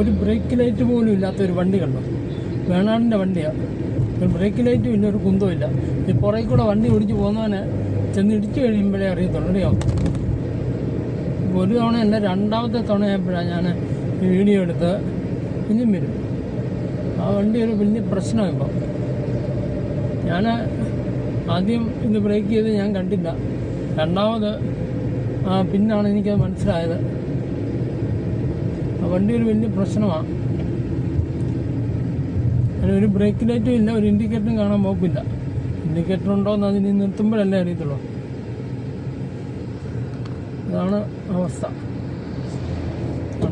ഒരു brake light പോലും ഇല്ലാത്ത ഒരു വണ്ടി കണ്ടു. വേണാടിന്റെ വണ്ടിയാണ് ഒരു ബ്രേക്ക് ലൈറ്റും ഇല്ല ഒരു കുന്തവും ഇല്ല. ഈ പുറകെ കൂടെ വണ്ടി ഓടിച്ച് പോകുന്നവനെ ചെന്ന് ഇടിച്ചു കഴിയുമ്പോഴേ അറിയത്തുള്ളൂ അറിയോ ഒരു തവണ എന്റെ രണ്ടാമത്തെ തവണയായപ്പോഴാണ് ഞാൻ വീഡിയോ എടുത്ത് ഇനിയും വരും. ആ വണ്ടി ഒരു വലിയ പ്രശ്നമാണ് ഇപ്പം ഞാൻ ആദ്യം ഇന്ന് ബ്രേക്ക് ചെയ്ത് ഞാൻ കണ്ടില്ല. രണ്ടാമത് പിന്നാണ് എനിക്കത് മനസ്സിലായത്. വണ്ടി ഒരു വലിയ പ്രശ്നമാണ്. ഒരു ബ്രേക്ക് ലൈറ്റും ഇല്ല ഒരു ഇൻഡിക്കേറ്ററും കാണാൻ പോക്കില്ല ഇൻഡിക്കേറ്റർ ഉണ്ടോ ഉണ്ടോയെന്ന് അതിന് നിർത്തുമ്പോഴല്ലേ അറിയത്തുള്ളൂ. ഇതാണ് അവസ്ഥ.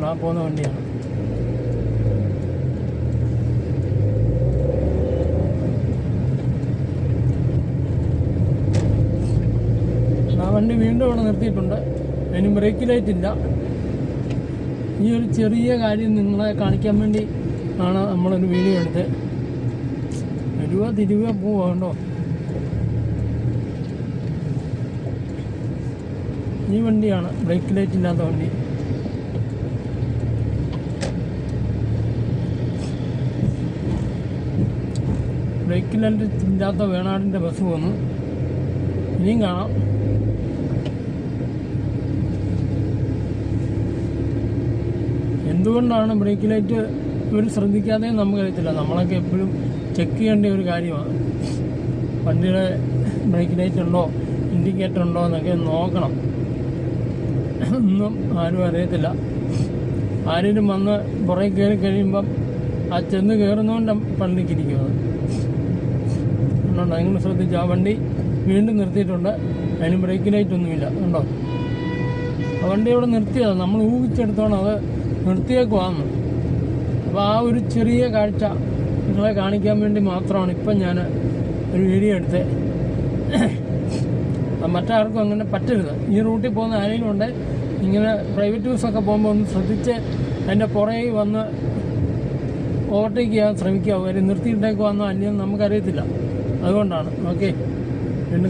ആ പോകുന്ന വണ്ടിയാണ്. ആ വണ്ടി വീണ്ടും അവിടെ നിർത്തിയിട്ടുണ്ട്. അതിന് ബ്രേക്ക് ലൈറ്റ് ഇല്ല. ഈ ഒരു ചെറിയ കാര്യം നിങ്ങളെ കാണിക്കാൻ വേണ്ടി ആണ് നമ്മളൊരു വീഡിയോ എടുത്ത് വരുക തിരുവ പോവാ കണ്ടോ ഈ വണ്ടിയാണ്. ബ്രേക്ക് ലൈറ്റ് ഇല്ലാത്ത വണ്ടി. ബ്രേക്ക് ലൈറ്റ് ഇല്ലാത്ത വേണാടിന്റെ ബസ് പോന്നു ഇനിയും കാണാം. എന്തുകൊണ്ടാണ് ബ്രേക്ക് ലൈറ്റ് ഇവർ ശ്രദ്ധിക്കാതെ നമുക്കറിയത്തില്ല? നമ്മളൊക്കെ എപ്പോഴും ചെക്ക് ചെയ്യേണ്ട ഒരു കാര്യമാണ്. വണ്ടിയുടെ ബ്രേക്ക് ലൈറ്റ് ഉണ്ടോ ഇൻഡിക്കേറ്റർ ഉണ്ടോ എന്നൊക്കെ നോക്കണം. ഒന്നും ആരും അറിയത്തില്ല. ആരെങ്കിലും വന്ന് പുറകെ കയറി കഴിയുമ്പം ആ ചെന്ന് കയറുന്നതുകൊണ്ട് പള്ളിക്കിരിക്കുന്നത് അതുകൊണ്ട് നിങ്ങൾ ശ്രദ്ധിച്ച്? ആ വണ്ടി വീണ്ടും നിർത്തിയിട്ടുണ്ട്. അതിന് ബ്രേക്ക് ലൈറ്റ് ഒന്നുമില്ല. ഉണ്ടോ ആ വണ്ടി അവിടെ നിർത്തിയതാണ് നമ്മൾ ഊഹിച്ചെടുത്തോണം അത് നിർത്തിയേക്കുവാന്ന്. അപ്പോൾ ആ ഒരു ചെറിയ കാഴ്ച നിങ്ങളെ കാണിക്കാൻ വേണ്ടി മാത്രമാണ് ഇപ്പം ഞാൻ ഒരു വീഡിയോ എടുത്തത് അത് മറ്റാർക്കും അങ്ങനെ പറ്റരുത്. ഈ റൂട്ടിൽ പോകുന്ന ആരെങ്കിലും ഉണ്ട് ഇങ്ങനെ പ്രൈവറ്റ് ബസ്സൊക്കെ പോകുമ്പോൾ ഒന്ന് ശ്രദ്ധിച്ച് അതിന്റെ പുറകെ വന്ന് ഓവർടേക്ക് ചെയ്യാൻ ശ്രമിക്കുക. അവർ നിർത്തിയിട്ടേക്ക് വന്നോ അല്ലെങ്കിൽ നമുക്കറിയത്തില്ല. അതുകൊണ്ടാണ്. ഓക്കെ